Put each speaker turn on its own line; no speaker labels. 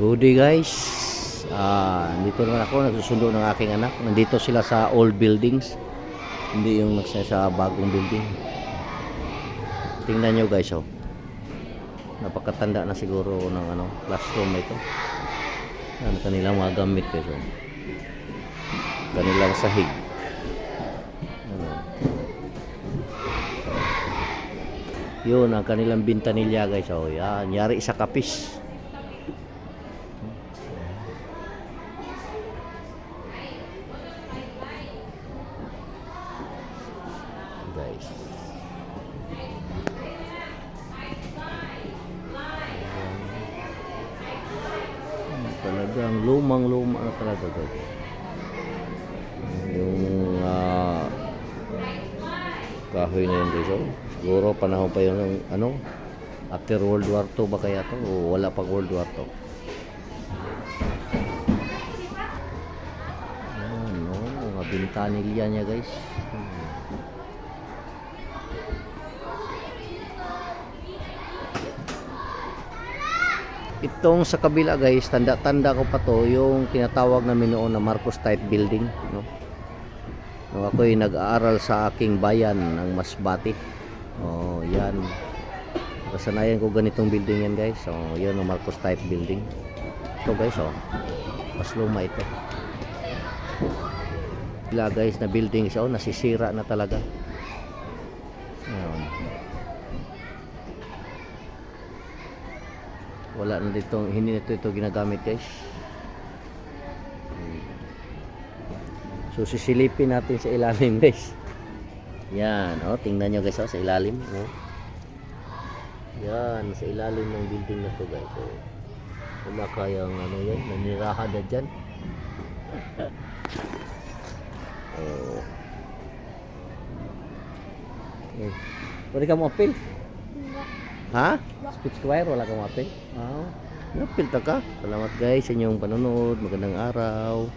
Good day guys. Ah, nandito naman ako nagsusundo ng aking anak. Nandito sila sa old buildings. Hindi yung nasa sa bagong building. Tingnan nyo guys oh. Napakatanda na siguro ng ano, classroom na ito. Ano kanilang mga gamit guys oh. Kanilang sahig. Ano. Yun ang kanilang bintanilya guys oh. Yan, yari sa kapis. guys. Talagang lumang-luma na talaga guys. Yung ah, kahoy na yun. Oh. Siguro panahon pa yun ng ano, after World War II ba kaya to? O wala pang World War II? Ayan, no? Mga bintanilya niya guys. Itong sa kabila guys, tanda-tanda ko pa to yung tinatawag namin noon na Marcos Type Building, no. Nung ako'y nag-aaral sa aking bayan ng Masbate. Oh, yan. Kasanayan ko ganitong building yan guys. So, yan ang Marcos Type Building. Ito guys, oh. Mas luma ito. Sila guys na building siya, oh, nasisira na talaga. Ayan. Wala na dito hindi na ito, ito ginagamit guys so sisilipin natin sa ilalim guys yan oh tingnan nyo guys oh, sa ilalim oh. yan sa ilalim ng building na to guys oh. wala kayang ano yan nanirahan na dyan oh. Eh, pwede ka mo appeal Ha? Speech choir, wala kang mapil? Oo. Oh. Napil ta ka. Salamat guys sa inyong panonood. Magandang araw.